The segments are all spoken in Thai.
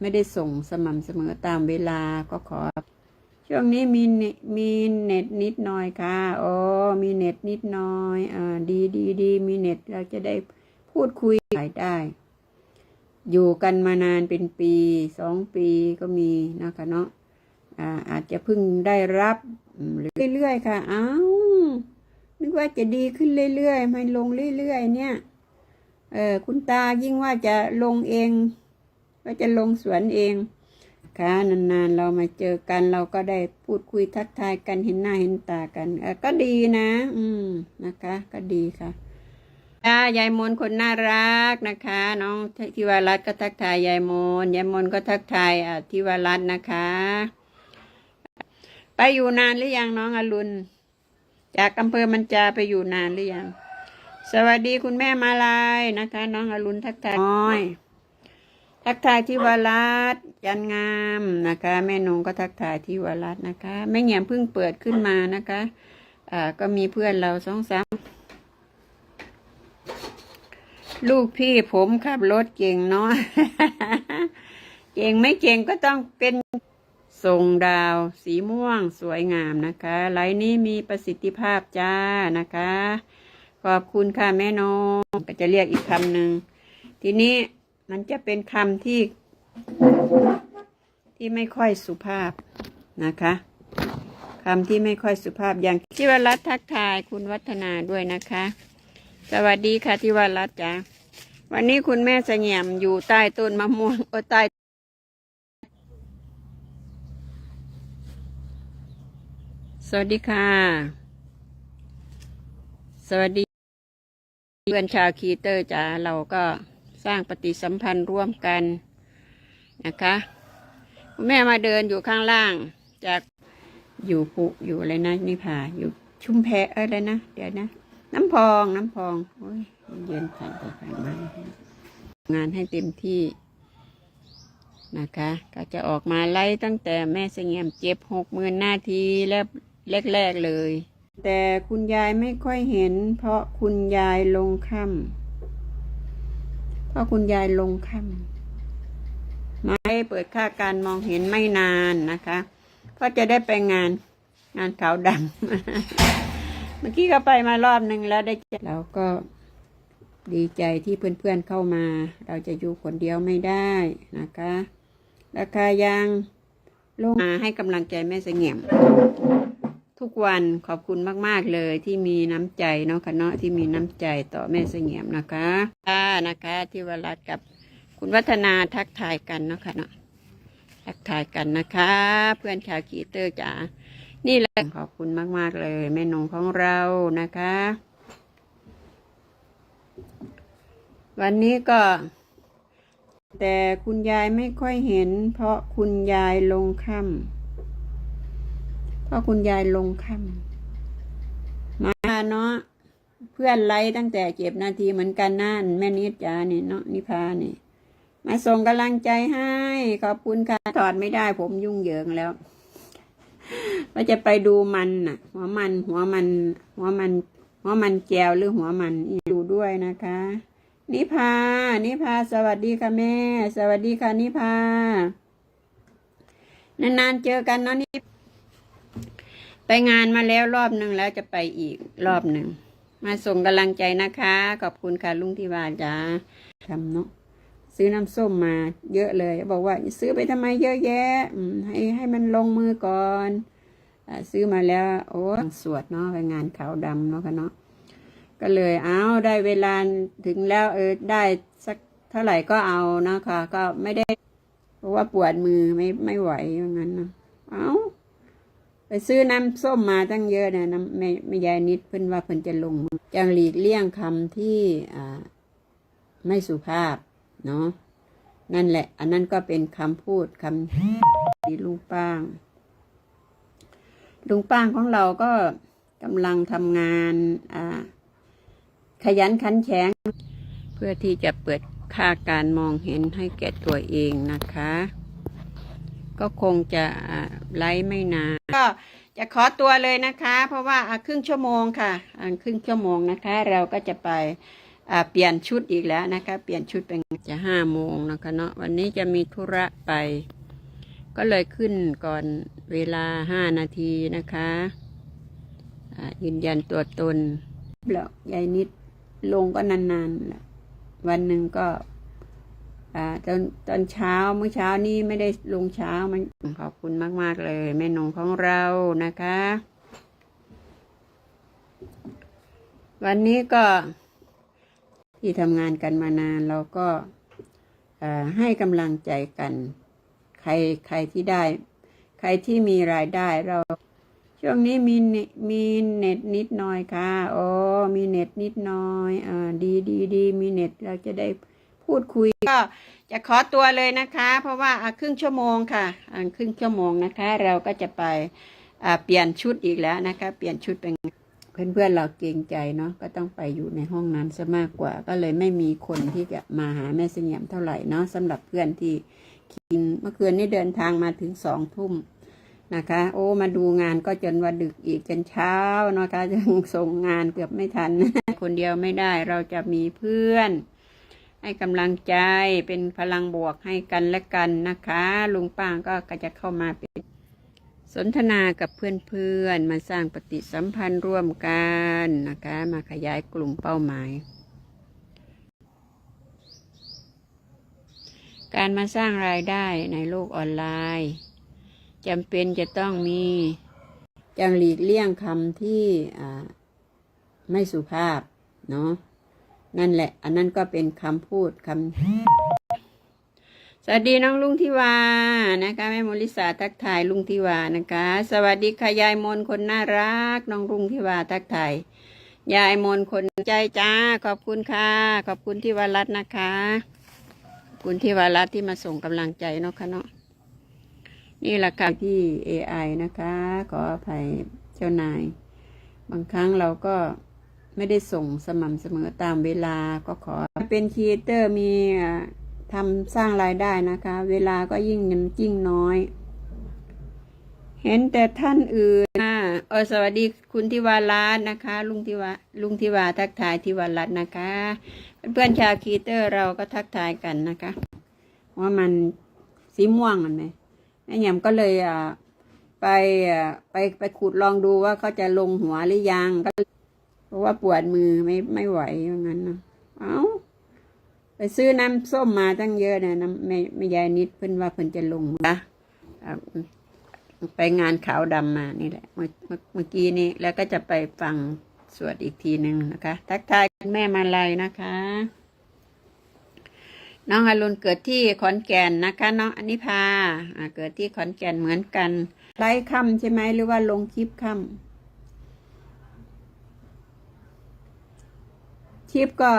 ไม่ได้ส่งสม่ำเสมอตามเวลาก็ขอ ช่วงนี้มีเน็ตมีเน็ตนิดหน่อยค่ะโอ้มีเน็ตนิดหน่อยอ่าดีดีดีมีเน็ตเราจะได้พูดคุยได้ อยู่กันมานานเป็นปีสองปีก็มีนะคะเนาะอ่าอาจจะเพิ่งได้รับเรื่อยๆค่ะ เอ้านึกว่าจะดีขึ้นเรื่อยๆไม่ลงเรื่อยๆเนี่ย เออคุณตายิ่งว่าจะลงเอง ว่าจะลงสวนเอง ค่ะนานๆเรามาเจอกันเราก็ได้พูดคุยทักทายกันเห็นหน้าเห็นตากันก็ดีนะ อืมนะคะ ก็ดีค่ะค่ะยายมนคนน่ารักนะคะ น้องทิวารัตน์ก็ทักทายยายมนยายมนก็ทักทายอ่าทิวารัตน์นะคะ ไปอยู่นานหรือยังน้องอรุณจากอำเภอมันจาไปอยู่นานหรือยัง สวัสดีคุณแม่มาลายนะคะ น้องอรุณทักทายน้อย ทักทายที่วารัตจันงามนะคะ แม่นงก็ทักทายที่วารัตนะคะ แม่แง่มเพิ่งเปิดขึ้นมานะคะอ่าก็มีเพื่อนเราสองสามลูกพี่ผมขับรถเก่งเนาะเก่งไม่เก่งก็ต้องเป็นทรงดาวสีม่วงสวยงามนะคะไลน์นี้มีประสิทธิภาพจ้านะคะ ขอบคุณค่ะแม่นงก็จะเรียกอีกคำหนึ่งทีนี้ มันจะเป็นคำที่ ที่ไม่ค่อยสุภาพนะคะคำที่ไม่ค่อยสุภาพอย่างที่วรัตทักทายคุณวัฒนาด้วยนะคะ สวัสดีค่ะที่วรัตจ้าวันนี้คุณแม่เสงี่ยมอยู่ใต้ต้นมะม่วงโอ้ใต้สวัสดีค่ะ สวัสดีเพื่อนชาวคีเตอร์จ๋าเราก็ สร้างปฏิสัมพันธ์ร่วมกันนะคะคุณแม่มาเดินอยู่ข้างล่าง จากอยู่ปุอยู่อะไรนะนี่ผ่าอยู่ชุมแพอะไรนะเดี๋ยวนะ น้ำพองน้ำพองโอ้ยเย็นผ่านไปผ่านมางานให้เต็มที่นะคะ ก็จะออกมาไล่ตั้งแต่แม่เสงี่ยมเจ็บหกหมื่นนาทีแล้วแรกๆเลย แต่คุณยายไม่ค่อยเห็น เพราะคุณยายลงค่ำ เพราะคุณยายลงค่ำไม่เปิดค่าการมองเห็นไม่นานนะคะก็จะได้ไปงานงานขาวดำเมื่อกี้ก็ไปมารอบหนึ่งแล้วได้เราก็ดีใจที่เพื่อนๆเข้ามา เราจะอยู่คนเดียวไม่ได้นะคะ ราคายางลงมาให้กำลังใจแม่เสงี่ยม ทุกวันขอบคุณมาก ๆ เลยที่มีน้ำใจเนาะค่ะเนาะที่มีน้ำใจต่อแม่เสงี่ยมนะคะค่ะนะคะ ที่วรัตกับคุณวัฒนาทักทายกันเนาะค่ะเนาะทักทายกันนะคะ เพื่อนชาวกีเตอร์จ๋านี่แหละขอบคุณมาก ๆ เลยแม่นงของเรานะคะ วันนี้ก็ แต่คุณยายไม่ค่อยเห็น เพราะคุณยายลงค่ำ เพราะคุณยายลงค่ำมาเนาะเพื่อนไล่ตั้งแต่เจ็บนาทีเหมือนกันนั่นแม่นิดจ๋าเนี่ยเนาะนิพานี่ มาส่งกำลังใจให้ ขอบคุณค่ะถอดไม่ได้ผมยุ่งเหยิงแล้วว่าจะไปดูมันน่ะ หัวมัน หัวมัน หัวมัน หัวมันแจวหรือหัวมันดูด้วยนะคะ นิพา นิพา สวัสดีค่ะแม่ สวัสดีค่ะนิพานานๆเจอกันเนาะนี่ ไปงานมาแล้วรอบหนึ่งแล้วจะไปอีกรอบหนึ่ง มาส่งกำลังใจนะคะ ขอบคุณค่ะลุงทิวาจ้าทำเนาะซื้อน้ำส้มมาเยอะเลย บอกว่าซื้อไปทำไมเยอะแยะอืให้ให้มันลงมือก่อนอซื้อมาแล้ว โอ้สวดเนาะไปงานขาวดำเนาะค่ะเนาะก็เลยเอาได้เวลาถึงแล้วเออได้สักเท่าไหร่ก็เอานะคะ ก็ไม่ได้ เพราะว่าปวดมือไม่ไม่ไหวอย่างนั้นนะเอา ไปซื้อน้ำส้มมาตั้งเยอะนะน้ำไม่ไม่ยายนิดเพิ่นว่าเพิ่นจะลงจังหลีกเลี่ยงคำที่ไม่สุภาพเนาะนั่นแหละ อันนั้นก็เป็นคำพูดคำที่ลุงป้างลุงป้างของเราก็กำลังทำงานขยันขันแข็ง เพื่อที่จะเปิดค่าการมองเห็นให้แก่ตัวเองนะคะ ก็คงจะไลฟ์ไม่นานก็จะขอตัวเลยนะคะ เพราะว่าครึ่งชั่วโมงค่ะครึ่งชั่วโมงนะคะ เราก็จะไปเปลี่ยนชุดอีกแล้วนะคะ เปลี่ยนชุดเป็นจะห้าโมงนะคะเนาะวันนี้จะมีธุระไป ก็เลยขึ้นก่อนเวลาห้านาทีนะคะยืนยันตัวตนแล้วยายนิดลงก็นานๆแหละวันหนึ่งก็ อ่าตอนตอนเช้าเมื่อเช้านี้ไม่ได้ลงเช้ามันขอบคุณมาก ๆ เลย แม่นงของเรานะคะ วันนี้ก็ที่ทำงานกันมานานเราก็ให้กำลังใจกัน ใครใครที่ได้ ใครที่มีรายได้เรา ช่วงนี้มีมีเน็ตนิดหน่อยค่ะโอ้มีเน็ตนิดหน่อยอ่าดีดีดีมีเน็ตเราจะได้ พูดคุยก็จะขอตัวเลยนะคะ เพราะว่าครึ่งชั่วโมงค่ะครึ่งชั่วโมงนะคะ เราก็จะไปเปลี่ยนชุดอีกแล้วนะคะ เปลี่ยนชุดเป็นเพื่อนๆเราเกรงใจเนาะก็ต้องไปอยู่ในห้องนั้นซะมากกว่า ก็เลยไม่มีคนที่จะมาหาแม่เสงี่ยมเท่าไหร่เนาะสำหรับเพื่อนที่กินเมื่อคืนนี้เดินทางมาถึงสองทุ่มนะคะ โอ้มาดูงานก็จนว่าดึกอีกจนเช้าเนาะคะยังส่งงานเกือบไม่ทัน คนเดียวไม่ได้เราจะมีเพื่อน ให้กำลังใจเป็นพลังบวกให้กันและกันนะคะ ลุงป้างก็จะเข้ามาเป็นสนทนากับเพื่อนๆ มาสร้างปฏิสัมพันธ์ร่วมกันนะคะ มาขยายกลุ่มเป้าหมาย การมาสร้างรายได้ในโลกออนไลน์จำเป็นจะต้องมีจังหลีกเลี่ยงคำที่ไม่สุภาพเนาะ นั่นแหละ อันนั้นก็เป็นคำพูดคำสวัสดีน้องลุงทิวานะคะแม่มลิสาทักทายลุงทิวานะคะ สวัสดีค่ะยายมนคนน่ารัก น้องลุงทิวาทักทายยายมนคนใจจ้า ขอบคุณค่ะ ขอบคุณที่วารัตน์นะคะขอบคุณที่วารัตน์ที่มาส่งกำลังใจเนาะค่ะเนาะนี่แหละค่ะที่ AI นะคะ ขออภัยเจ้านาย บางครั้งเราก็ ไม่ได้ส่งสม่ำเสมอตามเวลาก็ขอเป็นครีเอเตอร์มีทำสร้างรายได้นะคะ เวลาก็ยิ่งเงินยิ่งน้อย เห็นแต่ท่านอื่นอ่าเออสวัสดีคุณทิวารัตน์นะคะ ลุงทิวาลุงทิวาทักทายทิวารัตน์นะคะ เพื่อนชาวคีเตอร์เราก็ทักทายกันนะคะ ว่ามันสีม่วงมันไหมแม่ยำก็เลยอ่าไปอ่าไปไปขุดลองดูว่าเขาจะลงหัวหรือยังก็ เพราะว่าปวดมือไม่ไม่ไหวอย่างนั้นนะเอ้าไปซื้อน้ำส้มมาตั้งเยอะนะน้ำไม่ไม่ยายนิดเพิ่นว่าเพิ่นจะลงนะไปงานขาวดำมานี่แหละเมื่อเมื่อกี้นี้แล้วก็จะไปฟังสวดอีกทีหนึ่งนะคะ ทักทายแม่มาลัยนะคะ น้องอรุณเกิดที่ขอนแก่นนะคะ น้องอนิพาอ่าเกิดที่ขอนแก่นเหมือนกัน ไลฟ์ค่ำใช่ไหมหรือว่าลงคลิปค่ำ คลิปก็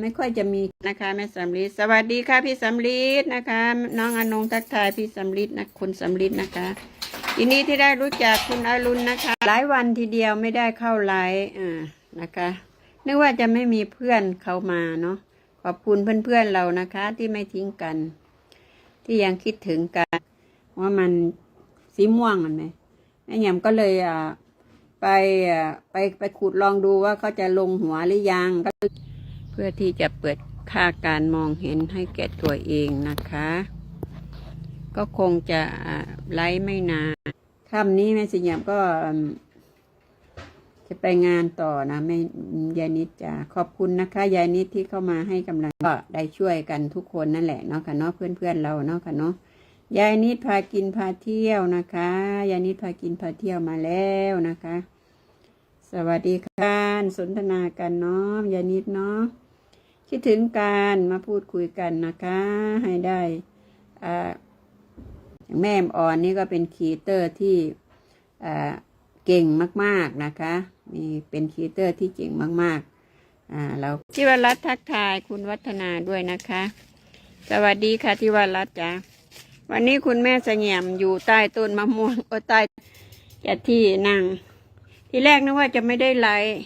ไม่ค่อยจะมีนะคะแม่สำลีสวัสดีค่ะพี่สำลีนะคะ น้องอนงทักทายพี่สำลีนะคุณสำลีนะคะทีนี้ที่ได้รู้จักคุณอรุณนะคะ หลายวันทีเดียวไม่ได้เข้าไลฟ์อ่านะคะนึกว่าจะไม่มีเพื่อนเข้ามาเนาะขอบคุณเพื่อนๆเรานะคะ ที่ไม่ทิ้งกัน ที่ยังคิดถึงกัน ว่ามันสีม่วงมันไหมแม่ยำก็เลยอ่า ไปไปไปขุดลองดูว่าเขาจะลงหัวหรือยัง เพื่อที่จะเปิดค่าการมองเห็นให้แก่ตัวเองนะคะ ก็คงจะไลฟ์ไม่นานค่ำนี้แม่สิยามก็จะไปงานต่อนะแม่ยายนิดจ้ะขอบคุณนะคะยายนิดที่เข้ามาให้กำลังก็ได้ช่วยกันทุกคนนั่นแหละเนาะค่ะเนาะเพื่อนๆเราเนาะค่ะเนาะ ยายนิดพากินพาเที่ยวนะคะยายนิดพากินพาเที่ยวมาแล้วนะคะ สวัสดีค่ะสนทนากันเนาะยายนิดเนาะคิดถึงการมาพูดคุยกันนะคะ ให้ได้อ่าอย่าแม่ออ่อนนี่ก็เป็นครีเตอร์ที่อ่าเก่งมากๆนะคะ มีเป็นครีเตอร์ที่เก่งมากๆอ่าเราทิวรัตทักทายคุณวัฒนาด้วยนะคะ สวัสดีค่ะทิวรัตจ้า วันนี้คุณแม่เสงี่ยมอยู่ใต้ต้นมะม่วงโอ้ใต้จะที่นั่งที่แรกนึกว่าจะไม่ได้ไลฟ์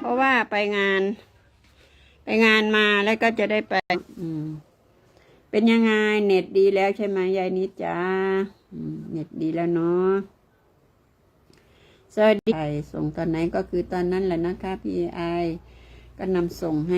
เพราะว่าไปงาน ไปงานมาแล้วก็จะได้ไป อืม เป็นยังไงเน็ตดีแล้วใช่ไหมยายนิดจ้าเน็ตดีแล้วเนาะสวัสดีส่งตอนไหนก็คือตอนนั้นแหละนะคะพี่ไอก็นำส่งให้